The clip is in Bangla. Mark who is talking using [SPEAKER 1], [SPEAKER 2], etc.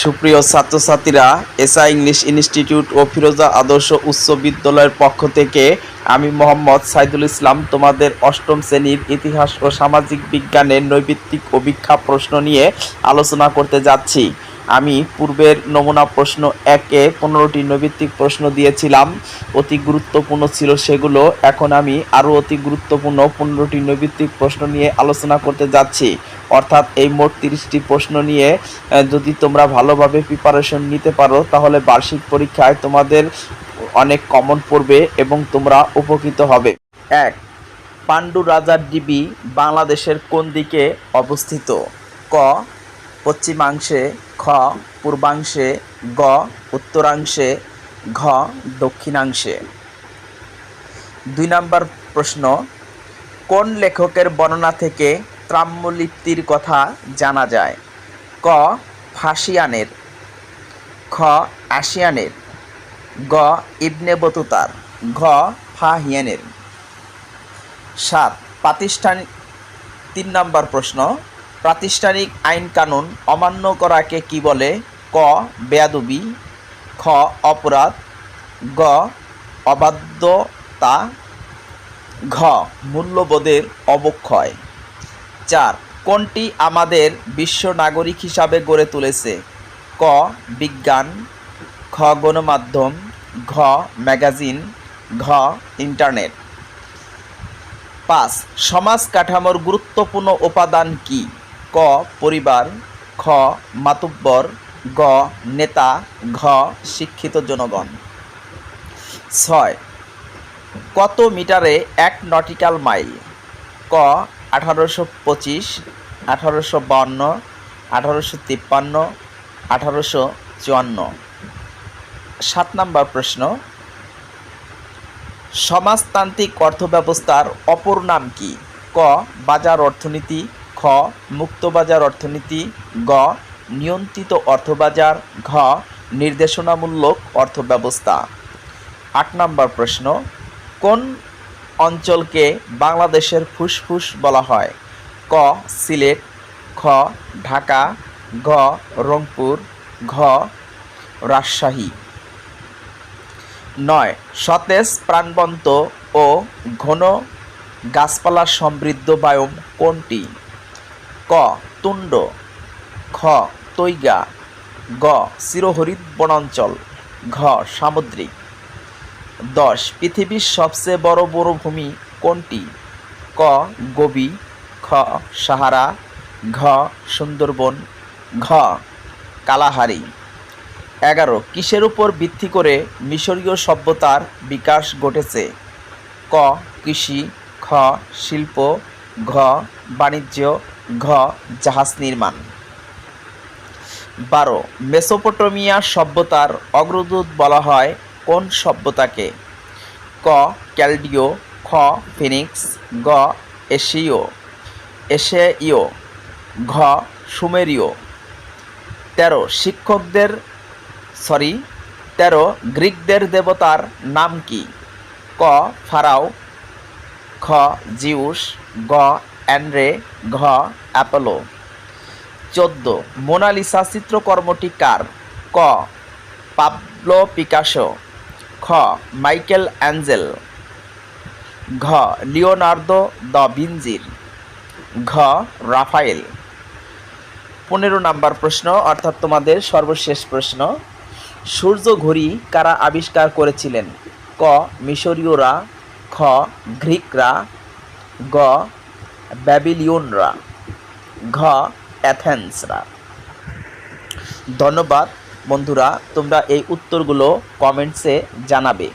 [SPEAKER 1] সুপ্রিয় ছাত্রছাত্রীরা এসআই ইংলিশ ইনস্টিটিউট ও ফিরোজা আদর্শ উচ্চ বিদ্যালয়ের পক্ষ থেকে আমি মোহাম্মদ সাইদুল ইসলাম তোমাদের অষ্টম শ্রেণির ইতিহাস ও সামাজিক বিজ্ঞানের নৈবিত্তিক অভিক্ষা প্রশ্ন নিয়ে আলোচনা করতে যাচ্ছি। আমি পূর্বের নমুনা প্রশ্ন একে পনেরোটি নৈবিত্তিক প্রশ্ন দিয়েছিলাম। অতি গুরুত্বপূর্ণ ছিল সেগুলো। এখন আমি আরও অতি গুরুত্বপূর্ণ পনেরোটি নৈবিত্তিক প্রশ্ন নিয়ে আলোচনা করতে যাচ্ছি। অর্থাৎ এই মোট তিরিশটি প্রশ্ন নিয়ে যদি তোমরা ভালোভাবে প্রিপারেশন নিতে পারো, তাহলে বার্ষিক পরীক্ষায় তোমাদের অনেক কমন পড়বে এবং তোমরা উপকৃত হবে। এক, পাণ্ডু রাজার ডিবি বাংলাদেশের কোন দিকে অবস্থিত? ক পশ্চিমাংশে খ, পূর্বাংশে গ, উত্তরাংশে ঘ, দক্ষিণাংশে। দুই নম্বর প্রশ্ন, কোন লেখকের বর্ণনা থেকে ত্রাম্যলিপ্তির কথা জানা যায়? ক, ফাসিয়ানের। খ আশিয়ানের গ, ইবনে বতুতার। ঘ, ফাহিয়ানের। সাত প্রাতিষ্ঠানিক তিন নম্বর প্রশ্ন প্রাতিষ্ঠানিক আইন কানুন অমান্য করাকে কি বলে? ক, বেয়াদবি, খ, অপরাধ, গ, অবাধ্যতা, ঘ, মূল্যবোধের অবক্ষয়। চার, কোনটি আমাদের বিশ্ব নাগরিক হিসাবে গড়ে তুলেছে? ক, বিজ্ঞান খ গণমাধ্যম, ঘ, ম্যাগাজিন, ঘ, ইন্টারনেট। পাঁচ, সমাজ কাঠামোর গুরুত্বপূর্ণ উপাদান কি? ক, পরিবার, খ, মাতুব্বর, গ, নেতা, ঘ, শিক্ষিত জনগণ। ছয়, কত মিটারে এক নটিক্যাল মাইল? ক, আঠারোশো পঁচিশ, আঠারোশো বান্ন আঠারোশো তিপ্পান্ন, আঠারোশো চুয়ান্ন। সাত নম্বর প্রশ্ন। সমাজতান্ত্রিক অর্থব্যবস্থার অপর নাম কি? ক, বাজার অর্থনীতি খ, মুক্তবাজার অর্থনীতি, গ, নিয়ন্ত্রিত অর্থবাজার, ঘ, নির্দেশনামূলক অর্থব্যবস্থা। আট নম্বর প্রশ্ন, কোন অঞ্চলকে বাংলাদেশের ফুসফুস বলা হয়? ক, সিলেট, খ, ঢাকা, ঘ, রংপুর, ঘ, রাজশাহী। নয়, সতেজ, প্রাণবন্ত ও ঘন গাছপালা সমৃদ্ধ বায়ুম কোনটি? ক, তুণ্ড। খ, তৈগা। গ চিরহরিত বনাঞ্চল ঘ, সামুদ্রিক। দশ, পৃথিবীর সবচেয়ে বড় মরুভূমি কোনটি? ক, গোবি। খ, সাহারা। ঘ, সুন্দরবন। ঘ, কালাহারি। এগারো, কিসের উপর ভিত্তি করে মিশরীয় সভ্যতার বিকাশ ঘটেছে? ক, কৃষি। খ, শিল্প। ঘ, বাণিজ্য। ঘ, জাহাজ নির্মাণ। বারো, মেসোপটেমিয়া সভ্যতার অগ্রদূত বলা হয় কোন সভ্যতাকে? ক, ক্যালডিও, খ, ফিনিক্স, গ, এশীয় এশীয়, ঘ, সুমেরীয়। তেরো, শিক্ষকদের, সরি, তেরো, গ্রিকদের দেবতার নাম কি? ক, ফারাও, খ, জিউস, গ অ্যান্ড্রে ঘ, অ্যাপোলো। চোদ্দ, মোনালিসা চিত্রকর্মটি কার? ক, পাবলো পিকাসো। খ, মাইকেল অ্যাঞ্জেল। ঘ, লিওনার্দো দ্য ভিঞ্জির ঘ, রাফায়েল। পনেরো নাম্বার প্রশ্ন, অর্থাৎ তোমাদের সর্বশেষ প্রশ্ন। সূর্য ঘড়ি কারা আবিষ্কার করেছিলেন? ক, মিশরীয়রা। খ, গ্রিকরা। গ ব্যাবিলিয়নরা ঘ অ্যাথেন্সরা। ধন্যবাদ বন্ধুরা তোমরা এই উত্তরগুলো কমেন্টসে জানাবে।